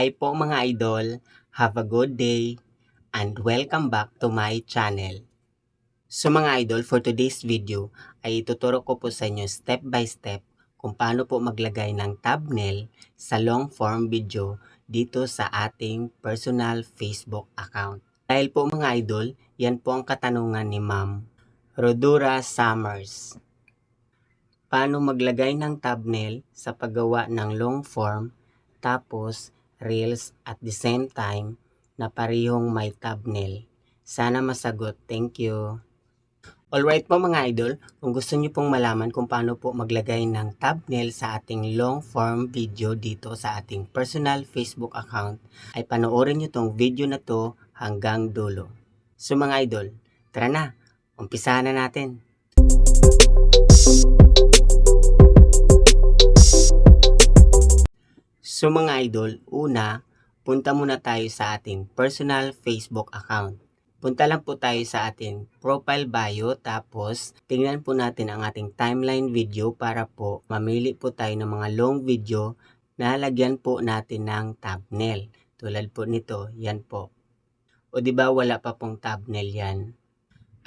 Hi po mga idol, have a good day, and welcome back to my channel. So mga idol, for today's video ay ituturo ko po sa inyo step by step kung paano po maglagay ng thumbnail sa long form video dito sa ating personal Facebook account. Dahil po mga idol, yan po ang katanungan ni Ma'am Rodura Summers. Paano maglagay ng thumbnail sa paggawa ng long form tapos reels at the same time na parehong may thumbnail? Sana masagot. Thank you. Alright po mga idol, kung gusto niyo pong malaman kung paano po maglagay ng thumbnail sa ating long form video dito sa ating personal Facebook account, ay panoorin niyo tong video na to hanggang dulo. So mga idol, tara na, umpisahan na natin. So mga idol, una, punta muna tayo sa ating personal Facebook account. Punta lang po tayo sa ating profile bio tapos tingnan po natin ang ating timeline video para po mamili po tayo ng mga long video na lagyan po natin ng thumbnail. Tulad po nito, yan po. O di ba wala pa pong thumbnail yan?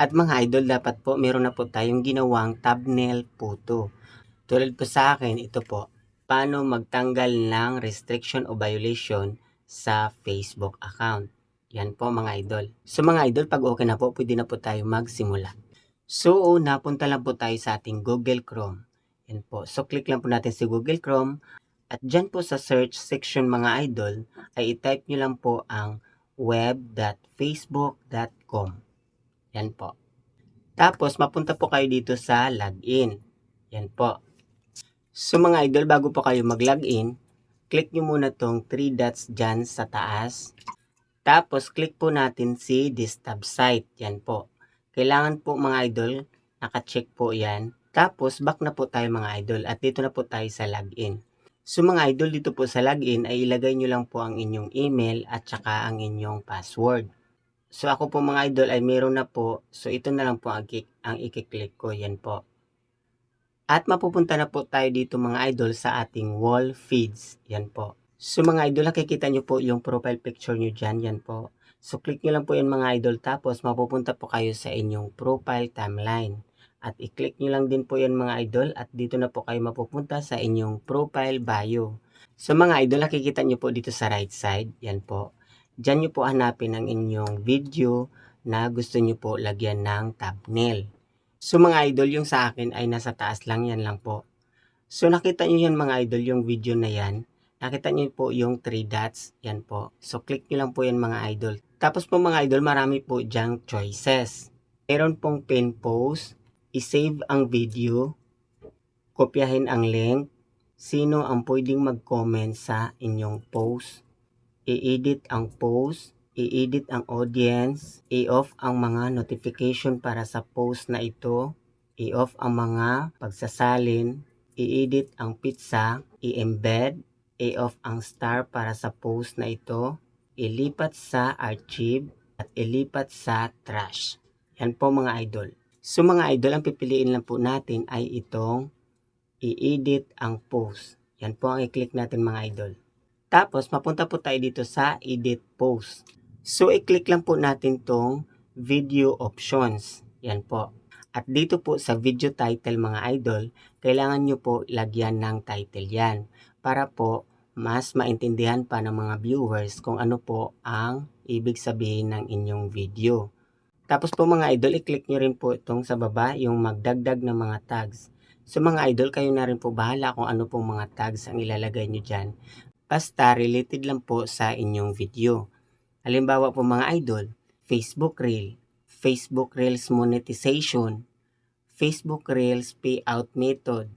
At mga idol, dapat po meron na po tayong ginawang thumbnail photo. Tulad po sa akin, ito po. Paano magtanggal ng restriction o violation sa Facebook account. Yan po mga idol. So mga idol, pag okay na po, pwede na po tayo magsimula. So una, punta lang po tayo sa ating Google Chrome. Yan po. So click lang po natin si Google Chrome. At dyan po sa search section mga idol, ay i-type nyo lang po ang web.facebook.com. Yan po. Tapos, mapunta po kayo dito sa login. Yan po. So mga idol, bago po kayo mag-login, click nyo muna tong 3 dots dyan sa taas. Tapos, click po natin si this tab site. Yan po. Kailangan po mga idol, naka-check po yan. Tapos, back na po tayo mga idol at dito na po tayo sa login. So mga idol, dito po sa login ay ilagay nyo lang po ang inyong email at saka ang inyong password. So ako po mga idol ay meron na po. So ito na lang po ang, ang i-click ko. Yan po. At mapupunta na po tayo dito mga idol sa ating wall feeds. Yan po. So mga idol, nakikita nyo po yung profile picture nyo dyan. Yan po. So click nyo lang po yan mga idol. Tapos mapupunta po kayo sa inyong profile timeline. At i-click nyo lang din po yan mga idol. At dito na po kayo mapupunta sa inyong profile bio. So mga idol, nakikita nyo po dito sa right side. Yan po. Diyan nyo po hanapin ang inyong video na gusto nyo po lagyan ng thumbnail. So mga idol, yung sa akin ay nasa taas lang yan lang po. So nakita nyo yan mga idol, yung video na yan. Nakita nyo po yung 3 dots. Yan po. So, click nyo lang po yan mga idol. Tapos po mga idol, marami po dyang choices. Meron pong pin post, i-save ang video, kopyahin ang link, sino ang pwedeng mag-comment sa inyong post, i-edit ang post, i-edit ang audience, i-off ang mga notification para sa post na ito, i-off ang mga pagsasalin, i-edit ang pizza, i-embed, i-off ang star para sa post na ito, ilipat sa archive, at ilipat sa trash. Yan po mga idol. So mga idol, ang pipiliin lang po natin ay itong i-edit ang post. Yan po ang i-click natin mga idol. Tapos, mapunta po tayo dito sa edit post. So, i-click lang po natin tong video options. Yan po. At dito po sa video title mga idol, kailangan nyo po lagyan ng title yan para po mas maintindihan pa ng mga viewers kung ano po ang ibig sabihin ng inyong video. Tapos po mga idol, i-click nyo rin po itong sa baba yung magdagdag ng mga tags. So mga idol, kayo na rin po bahala kung ano pong mga tags ang ilalagay nyo dyan. Basta related lang po sa inyong video. Halimbawa po mga idol, Facebook Reel, Facebook Reels Monetization, Facebook Reels Payout Method.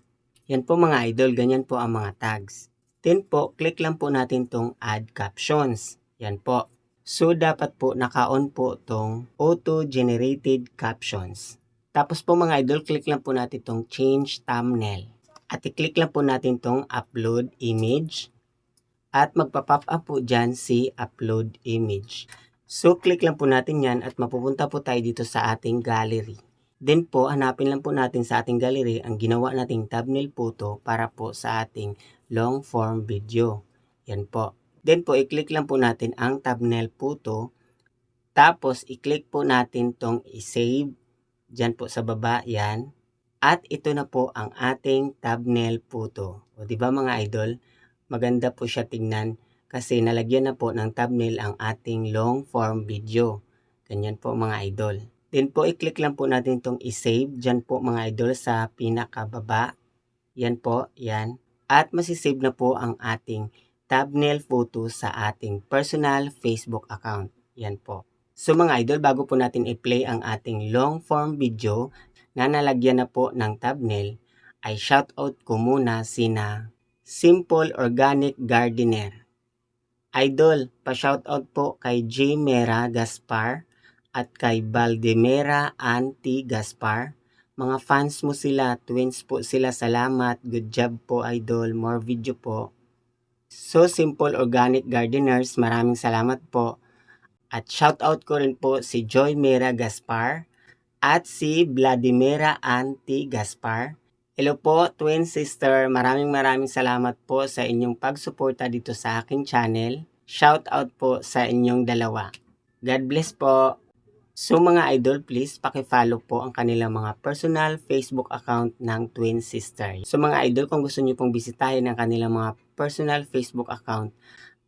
Yan po mga idol, ganyan po ang mga tags. Then po, click lang po natin tong add captions. Yan po. So, dapat po naka-on po tong auto-generated captions. Tapos po mga idol, click lang po natin tong change thumbnail. At i-click lang po natin tong upload image. At magpa-pop up po dyan si upload image. So, click lang po natin yan at mapupunta po tayo dito sa ating gallery. Then po, hanapin lang po natin sa ating gallery ang ginawa nating thumbnail photo para po sa ating long form video. Yan po. Then po, i-click lang po natin ang thumbnail photo. Tapos, i-click po natin tong i-save. Diyan po sa baba, yan. At ito na po ang ating thumbnail photo. O, di ba mga idol? Maganda po siya tingnan kasi nalagyan na po ng thumbnail ang ating long form video. Ganyan po mga idol. Then po, i-click lang po natin itong i-save. Diyan po mga idol sa pinakababa. Yan po, yan. At masisave na po ang ating thumbnail photo sa ating personal Facebook account. Yan po. So mga idol, bago po natin i-play ang ating long form video na nalagyan na po ng thumbnail, ay shoutout ko muna sina Simple Organic Gardener. Idol, pa-shoutout po kay J. Mera Gaspar at kay Valdemera Anti Gaspar. Mga fans mo sila, twins po sila, salamat. Good job po idol, more video po. So Simple Organic Gardeners, maraming salamat po. At shoutout ko rin po si Joy Mera Gaspar at si Vladimira Anti Gaspar. Hello po, twin sister. Maraming maraming salamat po sa inyong pagsuporta dito sa aking channel. Shoutout po sa inyong dalawa. God bless po. So mga idol, please paki-follow po ang kanilang mga personal Facebook account ng Twin Sister. So mga idol, kung gusto niyo pong bisitahin ang kanilang mga personal Facebook account,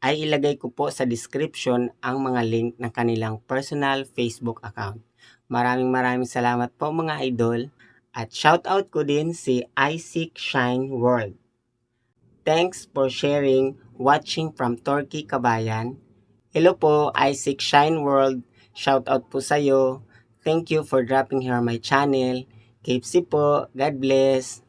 ay ilagay ko po sa description ang mga link ng kanilang personal Facebook account. Maraming maraming salamat po mga idol at shoutout ko din si Isaac Shine World. Thanks for sharing, watching from Turkey, Kabayan. Hello po, Isaac Shine World. Shoutout po sa'yo. Thank you for dropping here my channel. Keep si po. God bless.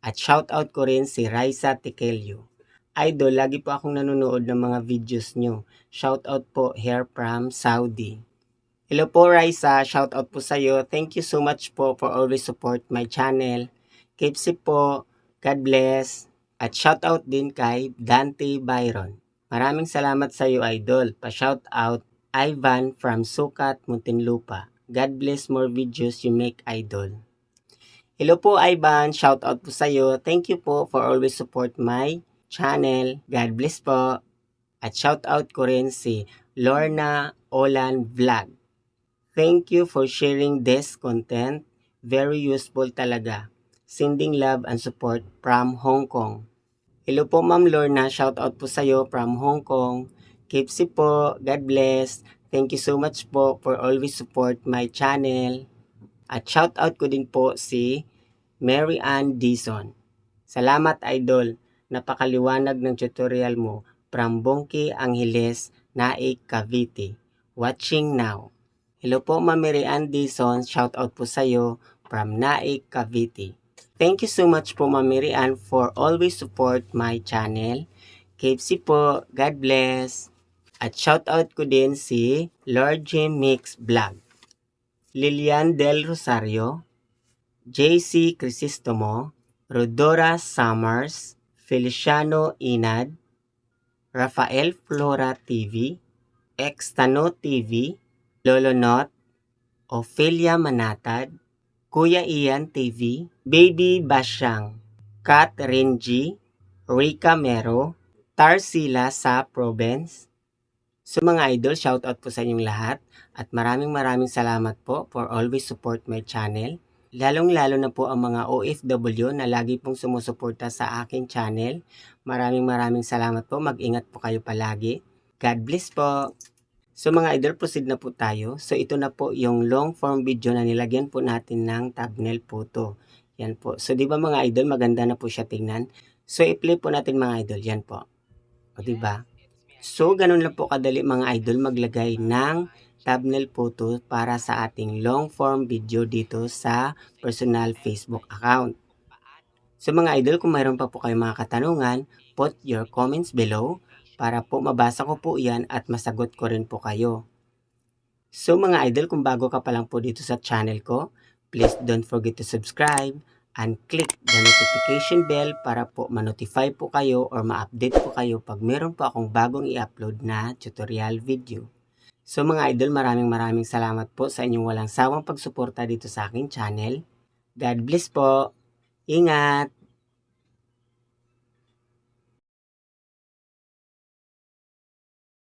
At shoutout ko rin si Raisa Tikelio. Idol, lagi po akong nanonood ng mga videos nyo. Shoutout po here from Saudi. Hello po Raisa, shoutout po sa'yo. Thank you so much po for always support my channel. Keep si po. God bless. At shoutout din kay Dante Byron. Maraming salamat sa iyo, Idol. Pa-shoutout Ivan from Sukat, Muntinlupa. God bless more videos you make, Idol. Hello po, Ivan. Shoutout po sa iyo. Thank you po for always support my channel. God bless po. At shoutout ko rin si Lorna Olan Vlog. Thank you for sharing this content. Very useful talaga. Sending love and support from Hong Kong. Hello po Ma'am Lorna, shout out po sa iyo from Hong Kong. Keep si po, God bless. Thank you so much po for always support my channel. At shout out ko din po si Mary Ann Dison. Salamat idol, napakaliwanag ng tutorial mo from Bongki Angeles, Naik, Cavite. Watching now. Hello po Ma'am Mary Ann Dison, shout out po sa iyo from Naik, Cavite. Thank you so much po Ma'am Mary Ann for always support my channel. KFC po, God bless. At shoutout ko din si Lord Jim Mix Vlog. Lilian Del Rosario, JC Crisostomo, Rodora Summers, Feliciano Inad, Rafael Flora TV, Extano TV, Lolo Not, Ophelia Manatad, Kuya Ian TV, Baby Basyang, Kat Renji, Rika Mero, Tarsila sa Province. So mga idol, shoutout po sa inyong lahat at maraming maraming salamat po for always support my channel. Lalong lalo na po ang mga OFW na lagi pong sumusuporta sa aking channel. Maraming maraming salamat po. Mag-ingat po kayo palagi. God bless po. So mga idol, proceed na po tayo. So ito na po yung long form video na nilagyan po natin ng thumbnail photo. Yan po. So di ba mga idol, maganda na po siya tingnan. So i-play po natin mga idol. Yan po. O di ba? So ganun lang po kadali mga idol maglagay ng thumbnail photo para sa ating long form video dito sa personal Facebook account. So mga idol, kung mayroon pa po kayong mga katanungan, put your comments below para po mabasa ko po yan at masagot ko rin po kayo. So mga idol, kung bago ka pa lang po dito sa channel ko, please don't forget to subscribe and click the notification bell para po ma-notify po kayo or ma-update po kayo pag meron po akong bagong i-upload na tutorial video. So mga idol, maraming maraming salamat po sa inyong walang sawang pagsuporta dito sa aking channel. God bless po. Ingat!